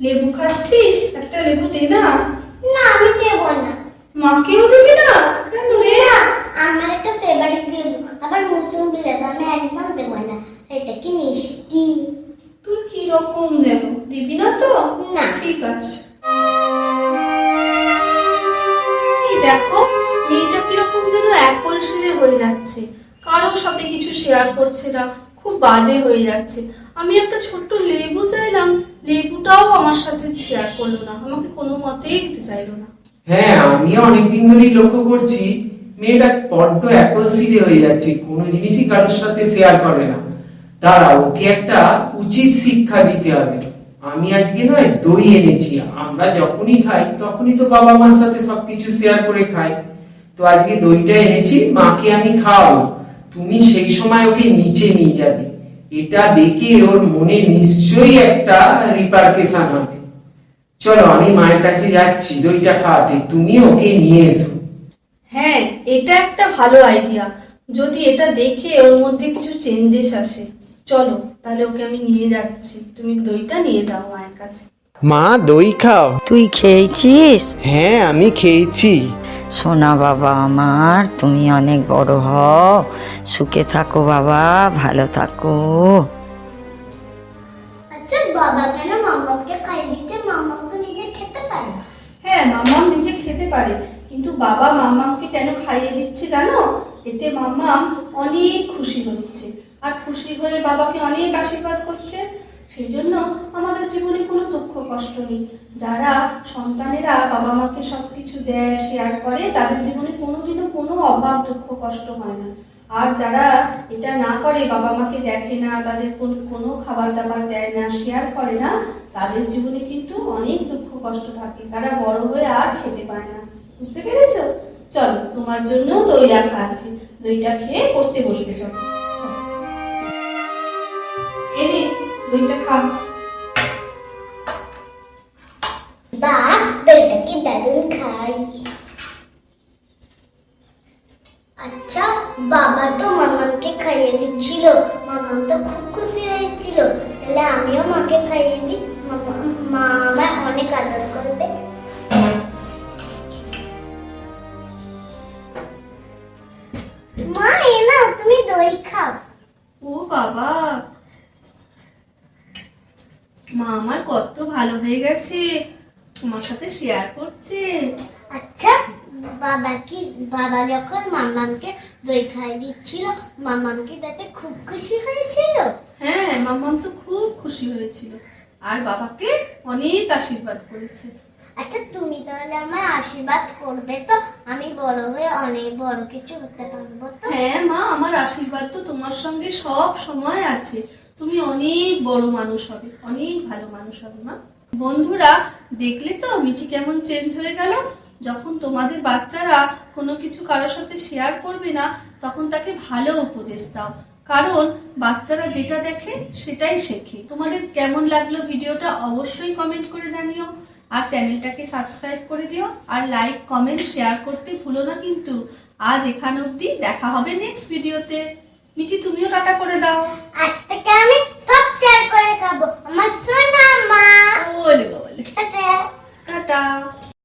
লেবু খাচ্ছিস? একটা লেবু দে না। না আমি দেব না। মাকেও দিবি না? কেন? রে আমার একটা ফেভারিট লেবু। আবার মুসুম্বি লেবু আমি একদম দেব না। এটা কি মিষ্টি? তুই কি রকম যেন দিবি না তো? না। ঠিক আছে। এই দেখো মেয়েটা কীরকম যেন একল সেরে হয়ে যাচ্ছে। কারোর সাথে কিছু শেয়ার করছে না। খুব বাজে হয়ে যাচ্ছে। আমি একটা ছোট্ট লেবু চাইলাম, লেবুটাও আমার সাথে শেয়ার করল না, আমাকে কোনো মতেই দিতে চাইলো না। হ্যাঁ আমিও অনেকদিন ধরেই লক্ষ্য করছি, মেয়েটা বড্ড একল সিটে হয়ে যাচ্ছে, কোনো জিনিসই কারোর সাথে শেয়ার করে না। দাঁড়া ওকে একটা উচিত শিক্ষা দিতে হবে। আমি আজকে নয়, দই এনেছি। আমরা যখনই খাই, তখনই তো বাবা মার সাথে সবকিছু শেয়ার করে খাই। তো আজকে দইটা এনেছি, মাকে আমি খাওয়াবো। তুমি সেই সময় ওকে নিচে নিয়ে যাবে। এটা দেখে ওর মনে নিশ্চয়ই একটা রিপার্কেশন হবে। চলো আমি মায়ের কাছে যাচ্ছি দইটা খাওয়াতে। তুমি ওকে নিয়ে এসো। হ্যাঁ এটা একটা ভালো আইডিয়া যদি এটা দেখে ওর মধ্যে কিছু চেঞ্জেস আসে চলো তাহলে ওকে আমি নিয়ে যাচ্ছি। তুমি দইটা নিয়ে যাও মায়ের কাছে। মা দই খাও। তুই খেয়েছিস? হ্যাঁ আমি খেয়েছি। সোনা বাবা আমার তুমি অনেক বড় হও। সুখে থাকো বাবা ভালো থাকো। আচ্ছা বাবা কেন মামাকে খাইয়ে দিচ্ছে? মামা তো নিজে খেতে পারে হ্যাঁ মাম্মাম নিজে খেতে পারে কিন্তু বাবা মাম্মামকে কেন খাইয়ে দিচ্ছে জানো? এতে মাম্মাম অনেক খুশি হচ্ছে। আর খুশি হয়ে বাবাকে অনেক আশীর্বাদ করছে। সেই জন্য আমাদের জীবনে কোনো দুঃখ, কষ্ট নেই। যারা সন্তানেরা বাবা মাকে সবকিছু দেয় শেয়ার করে, তাদের জীবনে কোনোদিনও কোনো অভাব, দুঃখ, কষ্ট হয় না। আর যারা এটা না করে বাবা মাকে দেখে না, তাদের কোন- খাবার দাবার দেয় না শেয়ার করে না, তাদের জীবনে কিন্তু অনেক দুঃখ, কষ্ট থাকে। তারা বড় হয়ে আর খেতে পারে না। বুঝতে পেরেছ? চলো, তোমার জন্য দই রাখা আছে। দইটা খেয়ে পড়তে বসবে, চলো। চলো। এনে দইটা খা। বা দইটা কি দারুণ খাই। আচ্ছা বাবা তো মামাকে খাইয়ে দিচ্ছিল। মামাম তো খুব খুশি হয়েছিল। তাহলে আমিও মাকে খাইয়ে দিই। মামা মা আমায় অনেক আদর করবে। মা এ না তুমি দই খাও। ও বাবা মা আমার কত ভালো হয়ে গেছে। তোমার সাথে শেয়ার করছে। আচ্ছা বাবা কি বাবা যখন মামামকে দই খাইয়ে দিচ্ছিল মামাম কি তাতে খুব খুশি হয়েছিল? হ্যাঁ মাম্মাম তো খুব খুশি হয়েছিল। আর বাবাকে অনেক আশীর্বাদ করেছে। আচ্ছা তুমি তাহলে আমার আশীর্বাদ করবে তো? আমি বড় হয়ে অনেক বড় কিছু হতে পারব তো? হ্যাঁ মা আমার আশীর্বাদ তো তোমার সঙ্গে সব সময় আছে। তুমি অনেক বড় মানুষ হবে, অনেক ভালো মানুষ হবে, মা। বন্ধুরা, দেখলে তো মিঠি কেমন চেঞ্জ হয়ে গেল? যখন তোমাদের বাচ্চারা কোনো কিছু কারোর সাথে শেয়ার করবে না, তখন তাকে ভালো উপদেশ দাও। কারণ বাচ্চারা যেটা দেখে, সেটাই শেখে। তোমাদের কেমন লাগল ভিডিওটা অবশ্যই কমেন্ট করে জানিও। আর চ্যানেলটাকে সাবস্ক্রাইব করে দিও। আর লাইক কমেন্ট শেয়ার করতে ভুলো না কিন্তু। আজ এখান অবধি দেখা হবে নেক্সট ভিডিওতে মিঠি, তুমিও টাটা করে দাও।